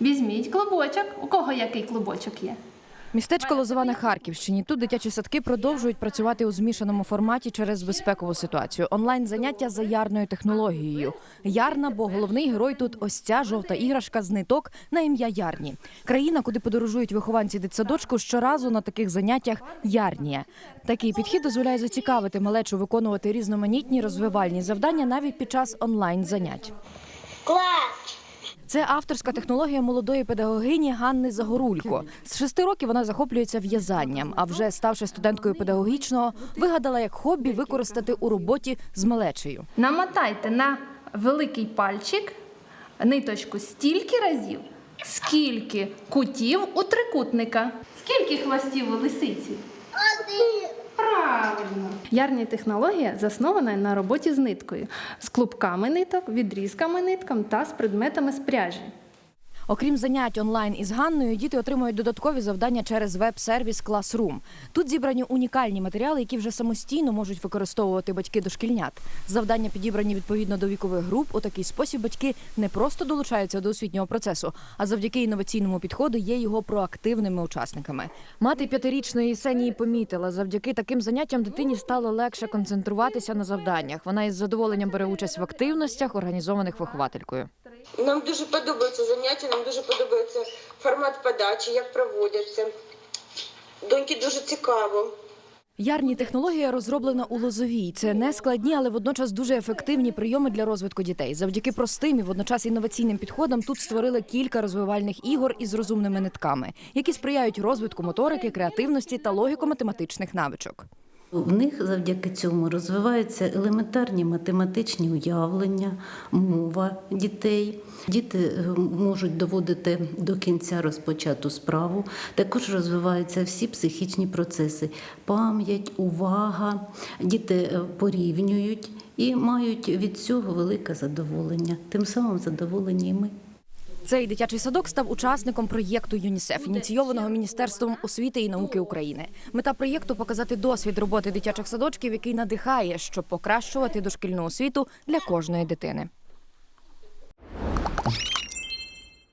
Візьміть клубочок. У кого який клубочок є? Містечко Лозова на Харківщині. Тут дитячі садки продовжують працювати у змішаному форматі через безпекову ситуацію. Онлайн заняття за ярною технологією. Ярна, бо головний герой тут ось ця жовта іграшка з ниток на ім'я Ярні. Країна, куди подорожують вихованці дитсадочку, щоразу на таких заняттях Ярнія. Такий підхід дозволяє зацікавити малечу виконувати різноманітні розвивальні завдання навіть під час онлайн занять. Клас! Це авторська технологія молодої педагогині Ганни Загорулько. З шести років вона захоплюється в'язанням, а вже ставши студенткою педагогічного, вигадала як хобі використати у роботі з малечею. Намотайте на великий пальчик ниточку стільки разів, скільки кутів у трикутника. Скільки хвостів у лисиці? Ярні технологія заснована на роботі з ниткою, з клубками ниток, відрізками ниткам та з предметами з пряжі. Окрім занять онлайн із Ганною, діти отримують додаткові завдання через веб-сервіс Classroom. Тут зібрані унікальні матеріали, які вже самостійно можуть використовувати батьки дошкільнят. Завдання підібрані відповідно до вікових груп. У такий спосіб батьки не просто долучаються до освітнього процесу, а завдяки інноваційному підходу є його проактивними учасниками. Мати п'ятирічної Сенії помітила, завдяки таким заняттям дитині стало легше концентруватися на завданнях. Вона із задоволенням бере участь в активностях, організованих вихователькою. Нам дуже подобаються заняття, нам дуже подобається формат подачі, як проводяться. Доньки дуже цікаво. Ярні технологія розроблена у Лозовій. Це не складні, але водночас дуже ефективні прийоми для розвитку дітей. Завдяки простим і водночас інноваційним підходам тут створили кілька розвивальних ігор із розумними нитками, які сприяють розвитку моторики, креативності та логіко-математичних навичок. В них завдяки цьому розвиваються елементарні математичні уявлення, мова дітей. Діти е, можуть доводити до кінця розпочату справу. Також розвиваються всі психічні процеси: пам'ять, увага. Діти е, порівнюють і мають від цього велике задоволення. Тим самим задоволені і ми. Цей дитячий садок став учасником проєкту ЮНІСЕФ, ініційованого Міністерством освіти і науки України. Мета проєкту показати досвід роботи дитячих садочків, який надихає, щоб покращувати дошкільну освіту для кожної дитини.